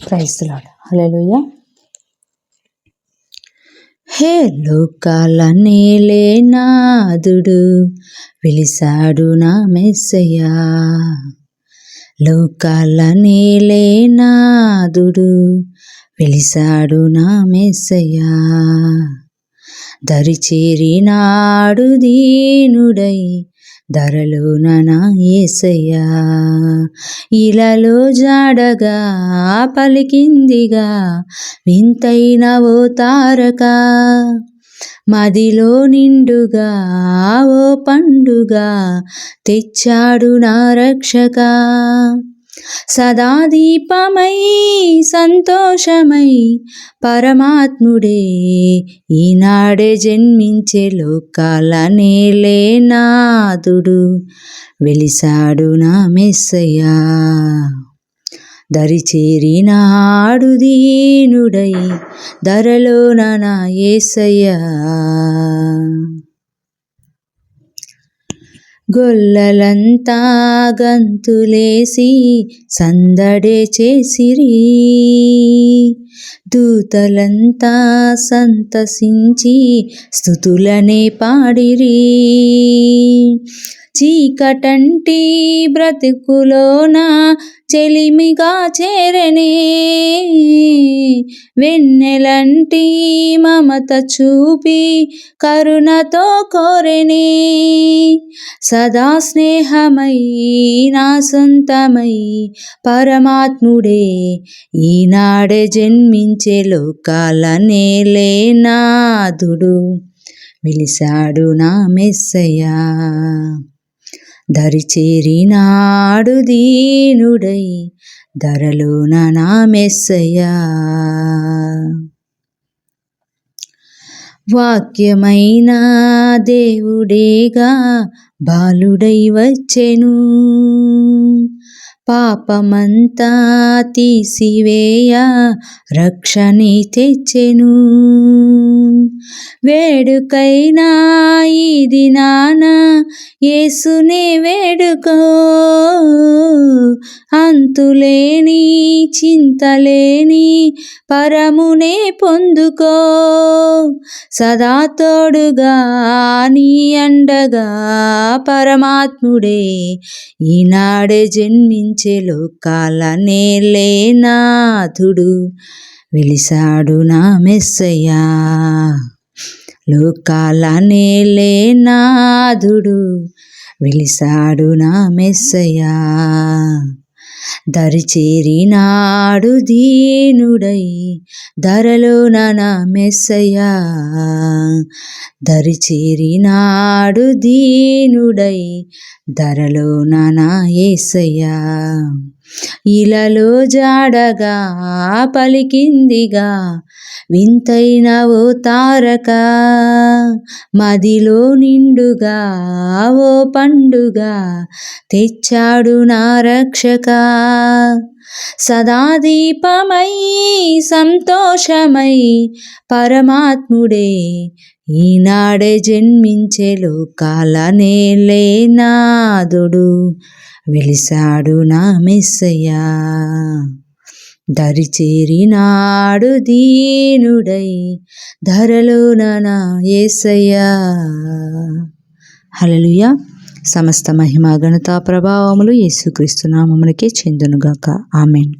క్రైస్తులాడు హలోయ హే లోకాల నేలే నాదుడు పిలిసాడు నా మెస్సయ్యా. లోకాల నేలే నాదుడు పిలిసాడు నా మెస్సయ్యా. దరిచేరినాడు దీనుడై ధరలోన నా ఏసయ్యా. ఇలలో జాడగా పలికిందిగా వింతైన ఓ తారక. మదిలో నిండుగా ఓ పండుగా తెచ్చాడు నా రక్షక. సదా దీపమై సంతోషమై పరమాత్ముడే ఈనాడే జన్మించే లోకాల నేలే నాదుడు వెలిసాడు నా మెస్సయ్యా దరిచేరినాడు దీనుడై ధరలో నా ఏసయ్యా గొల్లలంతా గంతులేసి సందడే చేసిరి. దూతలంతా సంతసించి స్థుతులనే పాడిరి. చీకటంటి బ్రతుకులోన చెలిమిగా చేరనే వెన్నెలంటి మమత చూపి కరుణతో కోరిని. సదా స్నేహమై నా సొంతమై పరమాత్ముడే ఈనాడే జన్మించే లోకాల నేలే నాథుడు వెలిసాడు నా మెస్సయ్యా. దరిచేరినాడు దీనుడై ధరలోన నా మెస్సయ్యా వాక్యమైన దేవుడేగా బాలుడై వచ్చెను. పాపమంతా తీసివేయ రక్షణి తెచ్చెను. వేడుకైనా ఇది నానా యేసునే వేడుకో. అంతులేని చింతలేని పరమునే పొందుకో. సదా తోడుగా నీ అండగా పరమాత్ముడే. ఈనాడే జన్మించే లోకాల నేలే నాథుడు వెలిసాడు నా మెస్సయ్యా. లోకాలనే నేలే నాథుడు వెలిసాడు నా మెస్సయ్యా. దరిచేరినాడు దీనుడై ధరలో నా మెస్సయ్యా. దరిచేరినాడు దీనుడై ధరలో నా ఏసయ్యా. ఇలలో జాడగా పలికిందిగా వింతైన ఓ తారక మదిలో నిండుగా ఓ పండుగ తెచ్చాడు నా రక్షక. సదా దీపమై సంతోషమై పరమాత్ముడే ఈనాడే జన్మించే లోకాల నేలే నాదుడు వెలిసాడు నా మెస్సయ్యా. దరిచేరినాడు దీనుడై ధరలో నా ఏసయ్యా. హలలుయా సమస్త మహిమ ఘనతా ప్రభావములు యేసుక్రీస్తు నామమునకే చెందునుగాక. ఆమెన్.